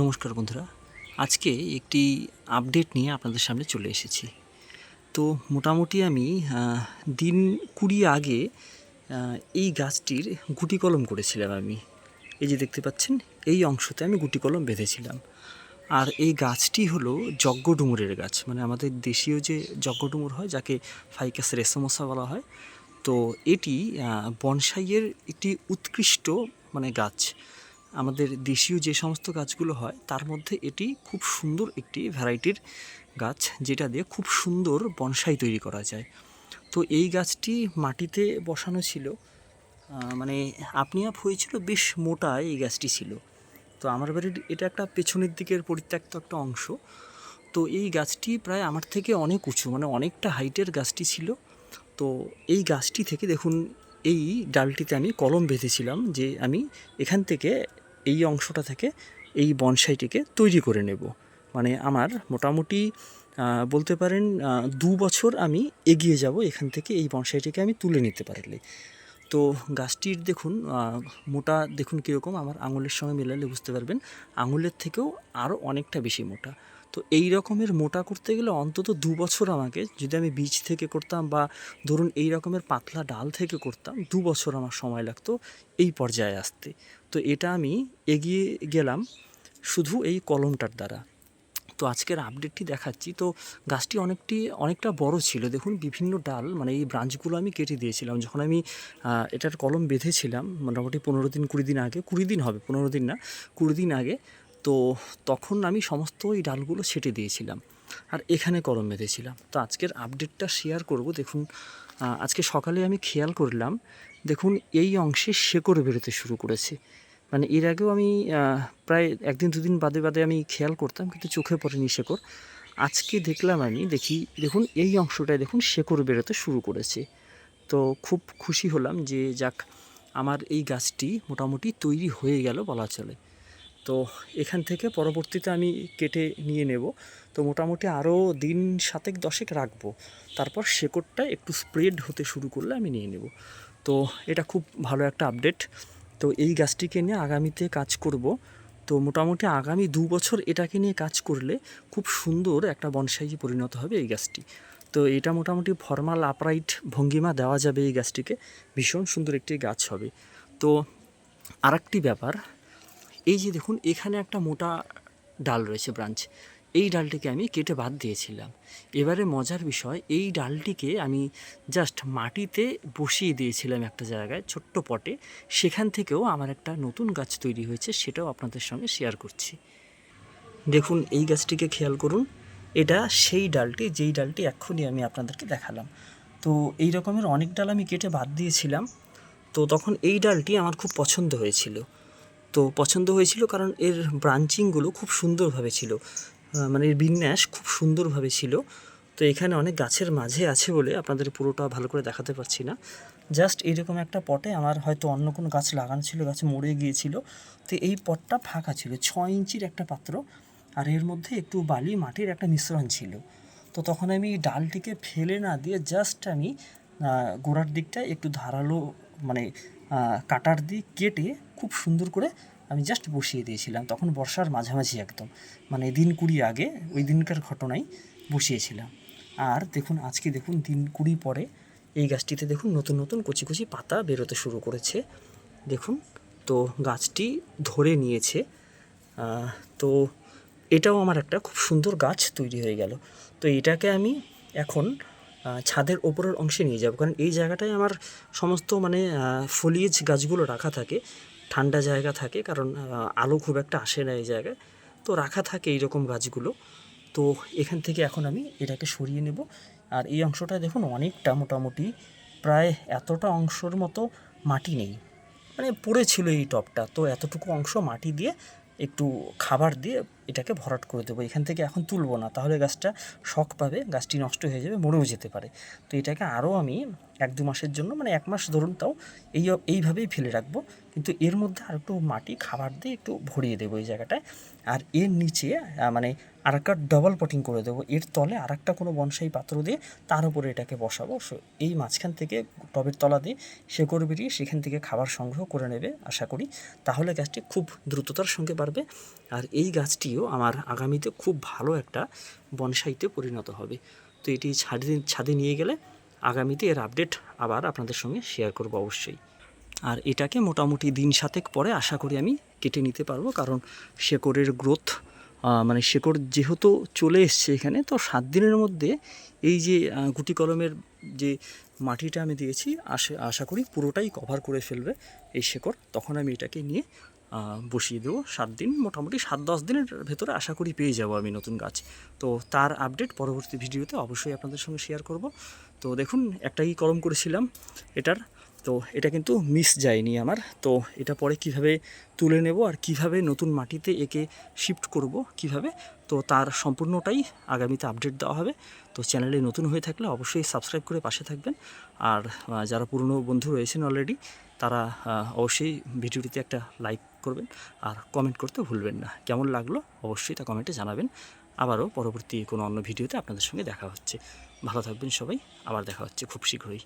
নমস্কার বন্ধুরা। আজকে একটি আপডেট নিয়ে আপনাদের সামনে চলে এসেছি। তো মোটামুটি আমি দিন কুড়ি আগে এই গাছটির গুটি কলম করেছিলাম আমি। এই যে দেখতে পাচ্ছেন, এই অংশতে আমি গুটি কলম বেঁধেছিলাম। আর এই গাছটি হলো যজ্ঞ ডুমুরের গাছ। মানে আমাদের দেশীয় যে যজ্ঞ ডুমুর হয়, যাকে ফাইকাস রেসমোসা বলা হয়, তো এটি বনসাইয়ের একটি উৎকৃষ্ট মানে গাছ। আমাদের দেশীয় যে সমস্ত গাছগুলো হয়, তার মধ্যে এটি খুব সুন্দর একটি ভ্যারাইটির গাছ, যেটা দিয়ে খুব সুন্দর বনসাই তৈরি করা যায়। তো এই গাছটি মাটিতে বসানো ছিল। মানে আপনি আপ হয়েছিল বেশ মোটা এই গাছটি ছিল। তো আমার বাড়ির এটা একটা পেছনের দিকের পরিত্যক্ত একটা অংশ। তো এই গাছটি প্রায় আমার থেকে অনেক উঁচু মানে অনেকটা হাইটের গাছটি ছিল। তো এই গাছটি থেকে দেখুন, এই ডালটিতে আমি কলম বেঁধেছিলাম যে আমি এখান থেকে এই অংশটা থেকে এই বনসাইটিকে তৈরি করে নেব। মানে আমার মোটামুটি বলতে পারেন দু বছর আমি এগিয়ে যাব এখান থেকে এই বনসাইটিকে আমি তুলে নিতে পারলে। তো গাছটির দেখুন মোটা দেখুন কীরকম, আমার আঙুলের সঙ্গে মেলালে বুঝতে পারবেন, আঙুলের থেকেও আরও অনেকটা বেশি মোটা। তো এই রকমের মোটা করতে গেলে অন্তত দু বছর আমাকে, যদি আমি বীজ থেকে করতাম বা ধরুন এই রকমের পাতলা ডাল থেকে করতাম, দু বছর আমার সময় লাগতো এই পর্যায়ে আসতে। তো এটা আমি এগিয়ে গেলাম শুধু এই কলমটার দ্বারা। তো আজকের আপডেটটি দেখাচ্ছি। তো গাছটি অনেকটি, অনেকটা বড় ছিল। দেখুন, বিভিন্ন ডাল মানে এই ব্রাঞ্চগুলো আমি কেটে দিয়েছিলাম। যখন আমি এটার কলম বেঁধেছিলাম, মোটামুটি পনেরো দিন, কুড়ি দিন আগে, কুড়ি দিন হবে, পনেরো দিন না, কুড়ি দিন আগে তো তখন আমি সমস্ত ওই ডালগুলো ছেটে দিয়েছিলাম আর এখানে কলম বেঁধেছিলাম। তো আজকের আপডেটটা শেয়ার করব। দেখুন আজকে সকালে আমি খেয়াল করলাম, দেখুন, এই অংশে শেকড় বেরোতে শুরু করেছে। মানে এর আগেও আমি প্রায় একদিন, দুদিন বাদে বাদে আমি খেয়াল করতাম, কিন্তু চোখে পড়েনি শেকড়। আজকে দেখলাম আমি, দেখি, দেখুন, এই অংশটায়, দেখুন, শেকড় বেরোতে শুরু করেছে। তো খুব খুশি হলাম যে, যাক, আমার এই গাছটি মোটামুটি তৈরি হয়ে গেল বলা চলে। তো এখান থেকে পরবর্তীতে আমি কেটে নিয়ে নেব। তো মোটামুটি আরও দিন সাতেক দশেক রাখব। তারপর শেকড়টা একটু স্প্রেড হতে শুরু করলে আমি নিয়ে নেব। তো এটা খুব ভালো একটা আপডেট। তো এই গাছটিকে নিয়ে আগামীতে কাজ করব। তো মোটামুটি আগামী দু বছর এটাকে নিয়ে কাজ করলে খুব সুন্দর একটা বনসাইয়ে পরিণত হবে এই গাছটি। তো এটা মোটামুটি ফর্মাল, আপরাইট, ভঙ্গিমা দেওয়া যাবে এই গাছটিকে। ভীষণ সুন্দর একটি গাছ হবে। তো আরেকটি ব্যাপার এই যে দেখুন, এখানে একটা মোটা ডাল রয়েছে ব্রাঞ্চ। এই ডালটিকে আমি কেটে বাদ দিয়েছিলাম। এবারে মজার বিষয়, এই ডালটিকে আমি জাস্ট মাটিতে বসিয়ে দিয়েছিলাম একটা জায়গায়, ছোট্ট পটে। সেখান থেকেও আমার একটা নতুন গাছ তৈরি হয়েছে, সেটাও আপনাদের সঙ্গে শেয়ার করছি। দেখুন, এই গাছটিকে খেয়াল করুন, এটা সেই ডালটি, যেই ডালটি এক্ষুনি আমি আপনাদেরকে দেখালাম। তো এই রকমের অনেক ডাল আমি কেটে বাদ দিয়েছিলাম। তো তখন এই ডালটি আমার খুব পছন্দ হয়েছিল। তো পছন্দ হয়েছিল কারণ এর ব্রাঞ্চিংগুলো খুব সুন্দরভাবে ছিল। মানে এর বিন্যাস খুব সুন্দরভাবে ছিল। তো এখানে অনেক গাছের মাঝে আছে বলে আপনাদের পুরোটা ভালো করে দেখাতে পারছি না। জাস্ট এরকম একটা পটে আমার হয়তো অন্য কোনো গাছ লাগানো ছিল, গাছ মরে গিয়েছিল। তো এই পটটা ফাঁকা ছিল, ছয় ইঞ্চির একটা পাত্র আর এর মধ্যে একটু বালি, মাটির একটা মিশ্রণ ছিল। তো তখন আমি ডালটিকে ফেলে না দিয়ে জাস্ট আমি গোড়ার দিকটা একটু ধারালো মানে কাটার দিয়ে কেটে খুব সুন্দর করে আমি জাস্ট বসিয়ে দিয়েছিলাম। তখন বর্ষার মাঝামাঝি একদম। মানে দিন কুড়ি আগে ওই দিনকার ঘটনাই বসিয়েছিলাম। আর দেখুন, আজকে দেখুন, দিন কুড়ি পরে এই গাছটিতে দেখুন, নতুন নতুন কচি কচি পাতা বেরোতে শুরু করেছে। দেখুন, তো গাছটি ধরে নিয়েছে। তো এটাও আমার একটা খুব সুন্দর গাছ তৈরি হয়ে গেল। তো এটাকে আমি এখন ছাদের ওপরের অংশে নিয়ে যাব। কারণ এই জায়গাটায় আমার সমস্ত মানে ফলিয়েজ গাছগুলো রাখা থাকে, ঠান্ডা জায়গা থাকে, কারণ আলো খুব একটা আসে না এই জায়গায়। তো রাখা থাকে এইরকম গাছগুলো। তো এখান থেকে এখন আমি এটাকে সরিয়ে নেব। আর এই অংশটা দেখুন অনেকটা মোটামুটি, প্রায় এতটা অংশর মতো মাটি নেই। মানে পড়েছিল এই টপটা। তো এতটুকু অংশ মাটি দিয়ে একটু খাবার দিয়ে এটাকে ভরাট করে দেবো। এখান থেকে এখন তুলবো না, তাহলে গাছটা শখ পাবে, গাছটি নষ্ট হয়ে যাবে, মরেও যেতে পারে। তো এটাকে আরও আমি এক দু মাসের জন্য মানে এক মাস ধরুন তাও এই, এইভাবেই ফেলে রাখব। কিন্তু এর মধ্যে আর একটু মাটি, খাবার দিয়ে একটু ভরিয়ে দেবো এই জায়গাটায়। আর এর নিচে মানে আর একটা ডবল পটিং করে দেবো। এর তলে আর একটা কোনো বনসাই পাত্র দিয়ে তার উপরে এটাকে বসাবো। এই মাঝখান থেকে টবের তলা দিয়ে শেকড় বেরিয়ে সেখান থেকে খাবার সংগ্রহ করে নেবে আশা করি। তাহলে গাছটি খুব দ্রুততার সঙ্গে বাড়বে। আর এই গাছটিও আমার আগামীতে খুব ভালো একটা বনসাইতে পরিণত হবে। তো এটি ছাদে ছাদে নিয়ে গেলে আগামীতে এর আপডেট আবার আপনাদের সঙ্গে শেয়ার করব অবশ্যই। আর এটাকে মোটামুটি দিন সাতেক পরে আশা করি আমি কেটে নিতে পারব, কারণ শেকড়ের গ্রোথ মানে শেকড় যেহেতু চলে এসছে এখানে, তো সাত দিনের মধ্যে এই যে গুটি কলমের যে মাটিটা আমি দিয়েছি, আশা আশা করি পুরোটাই কভার করে ফেলবে এই শেকড়। তখন আমি এটাকে নিয়ে বসিয়ে দেবো। সাত দিন, মোটামুটি সাত দশ দিনের ভেতরে আশা করি পেয়ে যাব আমি নতুন গাছ। তো তার আপডেট পরবর্তী ভিডিওতে অবশ্যই আপনাদের সঙ্গে শেয়ার করব। তো দেখুন, একটাই কলম করেছিলাম এটার। তো এটা কিন্তু মিস যায়নি আমার। তো এটা পরে কীভাবে তুলে নেব আর কীভাবে নতুন মাটিতে একে শিফট করব, কীভাবে? তো তার সম্পূর্ণটাই আগামীতে আপডেট দেওয়া হবে। তো চ্যানেলে নতুন হয়ে থাকলে অবশ্যই সাবস্ক্রাইব করে পাশে থাকবেন। আর যারা পুরনো বন্ধু রয়েছেন অলরেডি তারা অবশ্যই ভিডিওটিতে একটা লাইক করবেন আর কমেন্ট করতে ভুলবেন না। কেমন লাগল অবশ্যই তা কমেন্টে জানাবেন। আবারও পরবর্তী কোনো অন্য ভিডিওতে আপনাদের সঙ্গে দেখা হচ্ছে। ভালো থাকবেন সবাই। আবার দেখা হচ্ছে খুব শীঘ্রই।